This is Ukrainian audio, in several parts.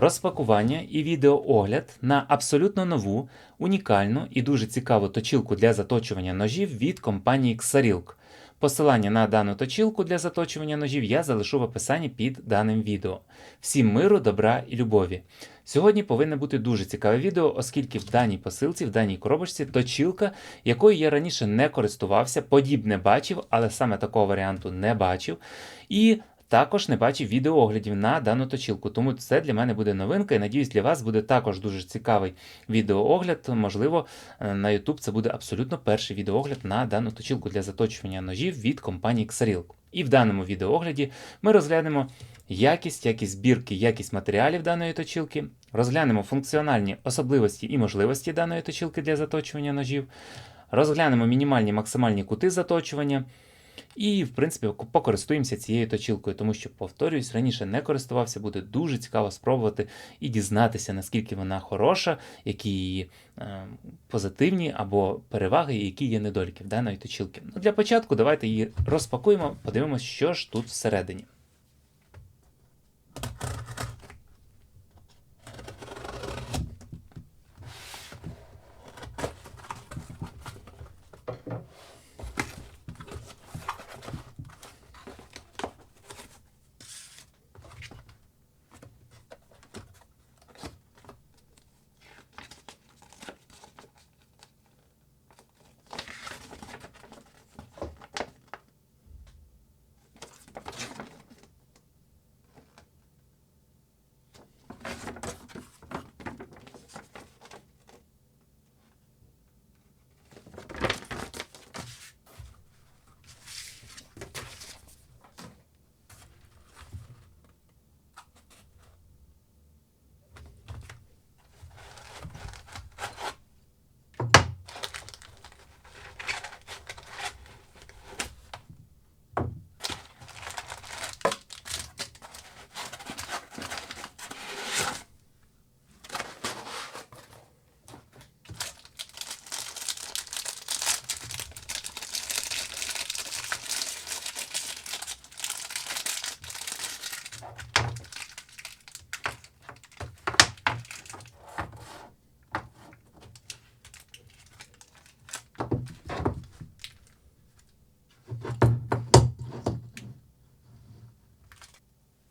розпакування і відеоогляд на абсолютно нову, унікальну і дуже цікаву точилку для заточування ножів від компанії Xarilk. Посилання на дану точилку для заточування ножів я залишу в описанні під даним відео. Всім миру, добра і любові. Сьогодні повинно бути дуже цікаве відео, оскільки в даній посилці, в даній коробочці точилка, якою я раніше не користувався, подібне бачив, але саме такого варіанту не бачив. І також не бачив відеооглядів на дану точилку, тому це для мене буде новинка, і надіюсь, для вас буде також дуже цікавий відеоогляд. Можливо, е, на YouTube це буде абсолютно перший відеоогляд на дану точилку для заточування ножів від компанії Xarilk. І в даному відеоогляді ми розглянемо якість, якість збірки, якість матеріалів даної точилки, розглянемо функціональні особливості і можливості даної точилки для заточування ножів, розглянемо мінімальні максимальні кути заточування. І, в принципі, покористуємося цією точилкою, тому що, повторюсь, раніше не користувався, буде дуже цікаво спробувати і дізнатися, наскільки вона хороша, які її е, позитивні або переваги, і які є недоліки в даної точилки. Ну, для початку давайте її розпакуємо, подивимося, що ж тут всередині.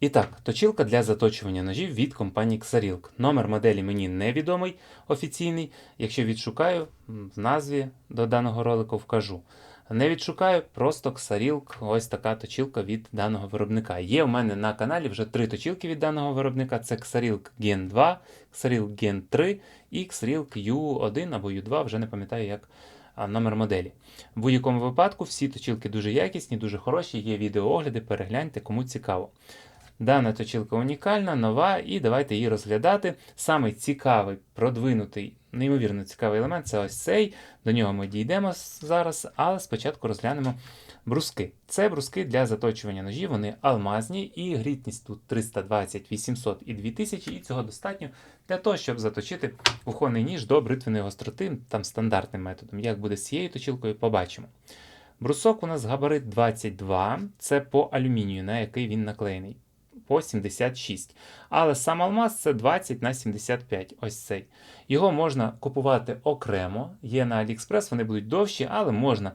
І так, точилка для заточування ножів від компанії Xarilk. Номер моделі мені невідомий офіційний. Якщо відшукаю, в назві до даного ролику вкажу. Не відшукаю, просто Xarilk, ось така точилка від даного виробника. Є у мене на каналі вже три точилки від даного виробника: це Xarilk Gen 2, Xarilk Gen 3 і Xarilk U1 або U2, вже не пам'ятаю як номер моделі. В будь-якому випадку всі точилки дуже якісні, дуже хороші, є відеоогляди, перегляньте, кому цікаво. Дана точилка унікальна, нова, і давайте її розглядати. Самий цікавий, продвинутий, неймовірно цікавий елемент це ось цей. До нього ми дійдемо зараз, але спочатку розглянемо бруски. Це бруски для заточування ножів, вони алмазні, і грітність тут 320, 800 і 2000, і цього достатньо для того, щоб заточити кухонний ніж до бритвеної гостроти, там стандартним методом. Як буде з цією точилкою, побачимо. Брусок у нас габарит 22, це по алюмінію, на який він наклеєний по 76. Але сам алмаз це 20 на 75. Ось цей. Його можна купувати окремо. Є на AliExpress, вони будуть довші, але можна,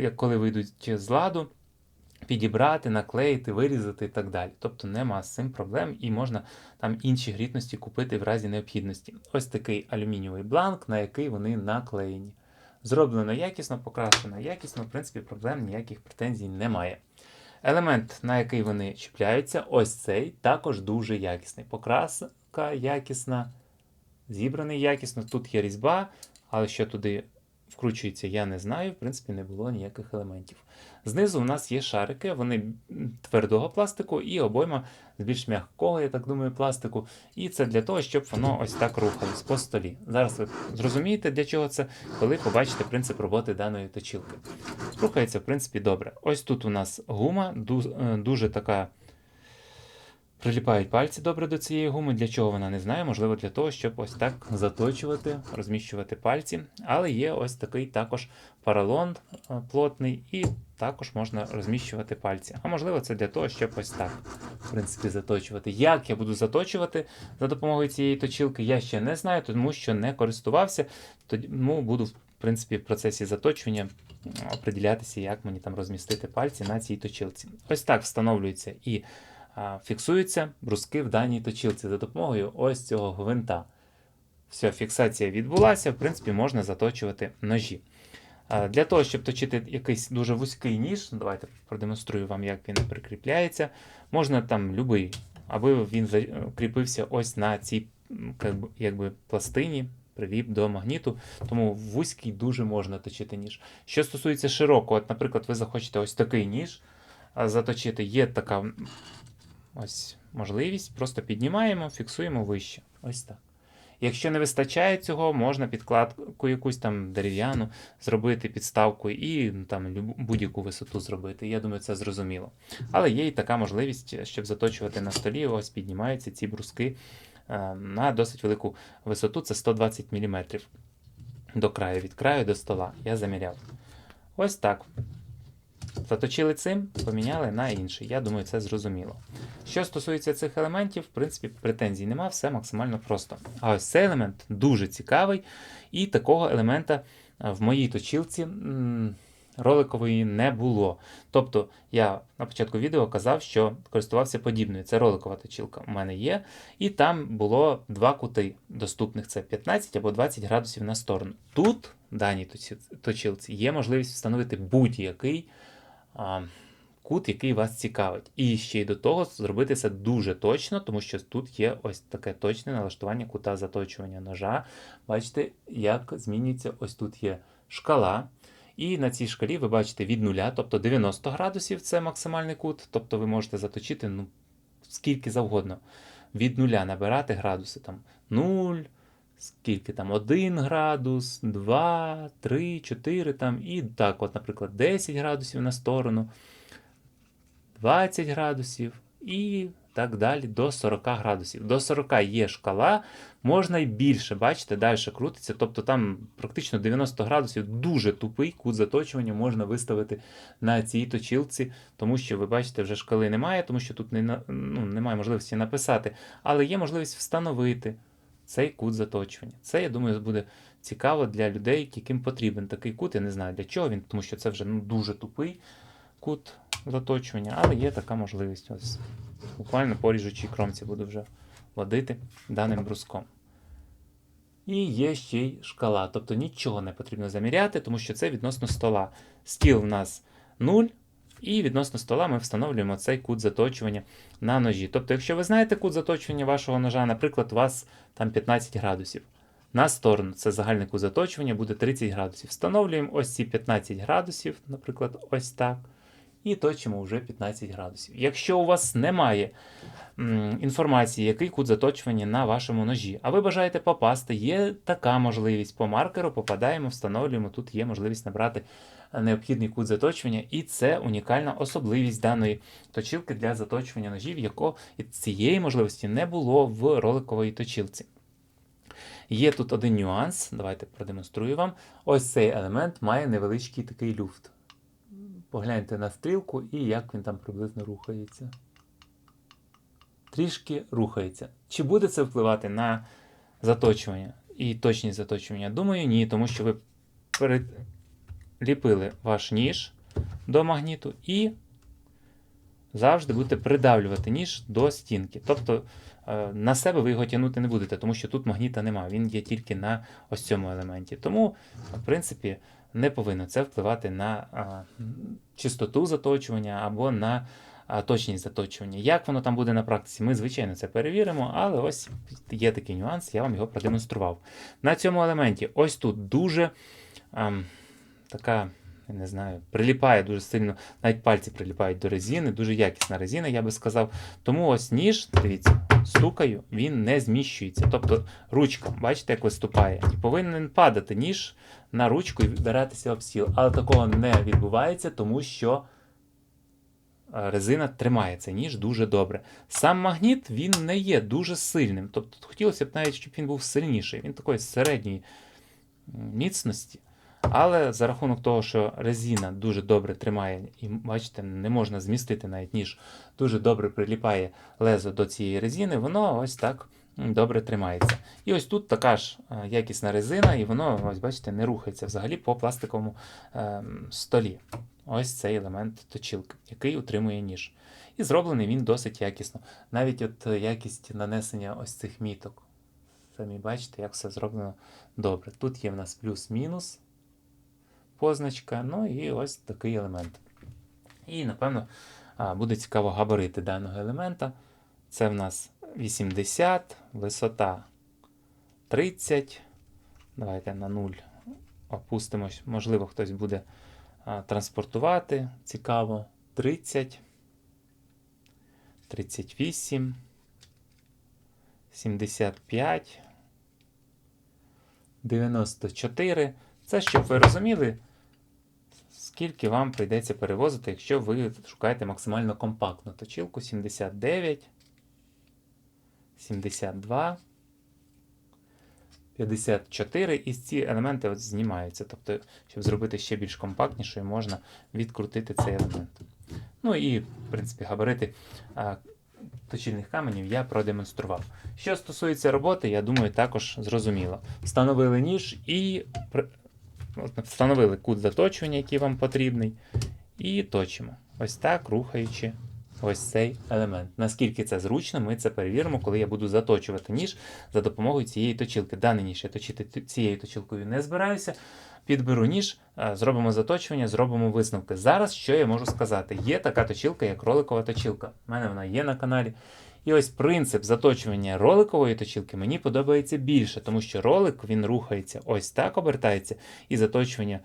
як коли вийдуть з ладу, підібрати, наклеїти, вирізати і так далі. Тобто нема з цим проблем і можна там інші грітності купити в разі необхідності. Ось такий алюмінієвий бланк, на який вони наклеєні. Зроблено якісно, покрашено якісно, в принципі, проблем ніяких претензій немає. Елемент, на який вони чіпляються, ось цей, також дуже якісний. Покраска якісна, зібраний якісно. Тут є різьба, але що туди вкручується, я не знаю. В принципі, не було ніяких елементів. Знизу у нас є шарики, вони твердого пластику і обойма з більш м'якого, я так думаю, пластику. І це для того, щоб воно ось так рухалось по столі. Зараз ви зрозумієте, для чого це, коли побачите принцип роботи даної точилки. Рухається, в принципі, добре. Ось тут у нас гума, е, дуже така Приліпають пальці добре до цієї гуми. Для чого вона не знає? Можливо, для того, щоб ось так заточувати, розміщувати пальці. Але є ось такий також поролон е, плотний, і також можна розміщувати пальці. А можливо, це для того, щоб ось так, в принципі, заточувати. Як я буду заточувати за допомогою цієї точилки, я ще не знаю, тому що не користувався. Тому буду, в принципі, в процесі заточування определятися, як мені там розмістити пальці на цій точилці. Ось так встановлюється і фіксуються бруски в даній точилці за допомогою ось цього гвинта. Все, фіксація відбулася, в принципі, можна заточувати ножі. Для того, щоб точити якийсь дуже вузький ніж, давайте продемонструю вам, як він прикріпляється. Можна там любий, аби він закріпився ось на цій якби, пластині, приліп до магніту, тому вузький дуже можна точити ніж. Що стосується широкого, от, наприклад, ви захочете ось такий ніж заточити, є така ось можливість, просто піднімаємо, фіксуємо вище. Ось так. Якщо не вистачає цього, можна підкладку якусь там дерев'яну зробити підставку і ну, там будь-яку висоту зробити. Я думаю, це зрозуміло. Але є і така можливість, щоб заточувати на столі. Ось піднімаються ці бруски е, на досить велику висоту. Це 120 мм до краю, від краю до стола. Я заміряв. Ось так. Заточили цим, поміняли на інший. Я думаю, це зрозуміло. Що стосується цих елементів, в принципі, претензій нема, все максимально просто. А ось цей елемент дуже цікавий, і такого елемента е, в моїй точилці м, роликової не було. Тобто, я на початку відео казав, що користувався подібною. Це роликова точилка у мене є. І там було два кути доступних: це 15 або 20 градусів на сторону. Тут, в даній точі- точилці, є можливість встановити будь-який кут, який вас цікавить. І ще й до того зробити це дуже точно, тому що тут є ось таке точне налаштування кута заточування ножа. Бачите, як змінюється, ось тут є шкала. І на цій шкалі ви бачите від нуля, тобто 90 градусів це максимальний кут, тобто ви можете заточити ну, скільки завгодно. Від нуля набирати градуси там 0, скільки там 1 градус, 2, 3, 4 там, і так, от, наприклад, 10 градусів на сторону, 20 градусів і так далі до 40 градусів. До 40 є шкала, можна і більше, бачите, далі крутиться. Тобто там практично 90 градусів дуже тупий кут заточування можна виставити на цій точилці, тому що ви бачите, вже шкали немає, тому що тут не, ну, немає можливості написати, але є можливість встановити цей кут заточування. Це, я думаю, буде цікаво для людей, яким потрібен такий кут. Я не знаю для чого він, тому що це вже ну, дуже тупий кут заточування, але є така можливість. Ось буквально по ріжучій кромці буду вже водити даним бруском. І є ще й шкала, тобто нічого не потрібно заміряти, тому що це відносно стола. Стіл в нас 0, і відносно стола ми встановлюємо цей кут заточування на ножі. Тобто, якщо ви знаєте кут заточування вашого ножа, наприклад, у вас там 15 градусів. На сторону це загальний кут заточування буде 30 градусів. Встановлюємо ось ці 15 градусів, наприклад, ось так. І точимо вже 15 градусів. Якщо у вас немає інформації, який кут заточування на вашому ножі, а ви бажаєте попасти, є така можливість. По маркеру попадаємо, встановлюємо. Тут є можливість набрати необхідний кут заточування, і це унікальна особливість даної точилки для заточування ножів, яко і цієї можливості не було в роликовій точилці. Є тут один нюанс, давайте продемонструю вам. Ось цей елемент має невеличкий такий люфт. Погляньте на стрілку і як він там приблизно рухається. Трішки рухається. Чи буде це впливати на заточування і точність заточування? Думаю, ні, тому що ви приліпили ваш ніж до магніту і завжди будете придавлювати ніж до стінки. Тобто е, на себе ви його тягнути не будете, тому що тут магніта немає, він є тільки на ось цьому елементі. Тому, в принципі, не повинно це впливати на чистоту заточування або на точність заточування. Як воно там буде на практиці, ми, звичайно, це перевіримо, але ось є такий нюанс, я вам його продемонстрував. На цьому елементі ось тут дуже ам, така. Я не знаю, приліпає дуже сильно, навіть пальці приліпають до резини, дуже якісна резина, я би сказав. Тому ось ніж, дивіться, стукаю, він не зміщується. Тобто ручка, бачите, як виступає. І повинен падати ніж на ручку і вдаратися об стіл. Але такого не відбувається, тому що е, резина тримає цей ніж дуже добре. Сам магніт він не є дуже сильним. Тобто хотілося б навіть, щоб він був сильніший. Він такої середньої міцності. Але за рахунок того, що резина дуже добре тримає, і бачите, не можна змістити навіть ніж, дуже добре приліпає лезо до цієї резини, воно ось так добре тримається. І ось тут така ж е, якісна резина, і воно, ось бачите, не рухається взагалі по пластиковому ем, столі. Ось цей елемент точилки, який утримує ніж. І зроблений він досить якісно. Навіть от якість нанесення ось цих міток. Самі бачите, як все зроблено добре. Тут є в нас плюс-мінус позначка, ну і ось такий елемент. І, напевно, буде цікаво габарити даного елемента. Це в нас 80, висота 30. Давайте на 0 опустимось. Можливо, хтось буде транспортувати. Цікаво. 30, 38, 75, 94. Це щоб ви розуміли, скільки вам прийдеться перевозити, якщо ви шукаєте максимально компактну точилку 79, 72, 54. І ці елементи от знімаються. Тобто, щоб зробити ще більш компактнішою, можна відкрутити цей елемент. Ну і, в принципі, габарити а, точильних каменів я продемонстрував. Що стосується роботи, я думаю, також зрозуміло. Встановили ніж і встановили кут заточування, який вам потрібний, і точимо. Ось так, рухаючи ось цей елемент. Наскільки це зручно, ми це перевіримо, коли я буду заточувати ніж за допомогою цієї точилки. Даний ніж я точити цією точилкою не збираюся. Підберу ніж, зробимо заточування, зробимо висновки. Зараз що я можу сказати? Є така точилка, як роликова точилка. У мене вона є на каналі. І ось принцип заточування роликової точилки мені подобається більше, тому що ролик він рухається ось так, обертається, і заточування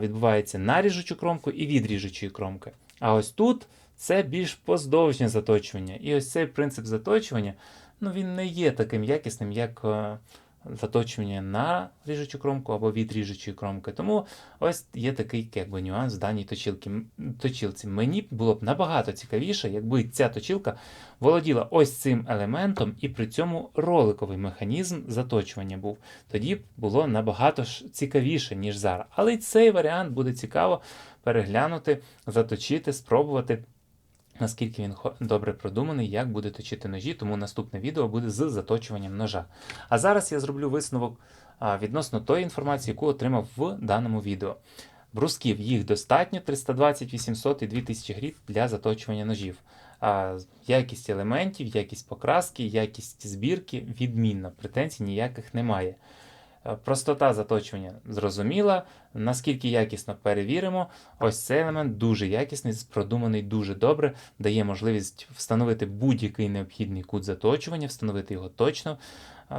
відбувається на ріжучу кромку і від ріжучої кромки. А ось тут це більш поздовжнє заточування. І ось цей принцип заточування ну, він не є таким якісним, як е, заточування на ріжучу кромку або від ріжучої кромки. Тому ось є такий якби, нюанс в даній точилці. М- точилці. Мені було б набагато цікавіше, якби ця точилка володіла ось цим елементом, і при цьому роликовий механізм заточування був. Тоді б було набагато цікавіше, ніж зараз. Але й цей варіант буде цікаво переглянути, заточити, спробувати. Наскільки він добре продуманий, як буде точити ножі, тому наступне відео буде з заточуванням ножа. А зараз я зроблю висновок відносно тої інформації, яку отримав в даному відео. Брусків їх достатньо 320, 800 і 2000 гріт для заточування ножів. А, якість елементів, якість покраски, якість збірки відмінна, претензій ніяких немає. Е, Простота заточування зрозуміла. Наскільки якісно перевіримо, ось цей елемент дуже якісний, продуманий дуже добре, дає можливість встановити будь-який необхідний кут заточування, встановити його точно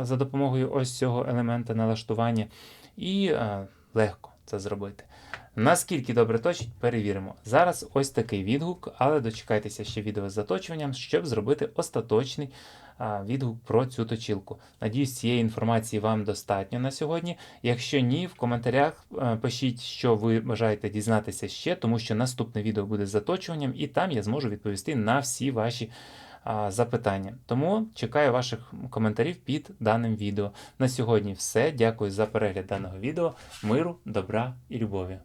за допомогою ось цього елемента налаштування, і легко це зробити. Наскільки добре точить, перевіримо. Зараз ось такий відгук, але дочекайтеся ще відео з заточуванням, щоб зробити остаточний відгук про цю точилку. Надіюсь, цієї інформації вам достатньо на сьогодні. Якщо ні, в коментарях е, пишіть, що ви бажаєте дізнатися ще, тому що наступне відео буде з заточуванням, і там я зможу відповісти на всі ваші запитання. Тому чекаю ваших коментарів під даним відео. На сьогодні все. Дякую за перегляд даного відео. Миру, добра і любові.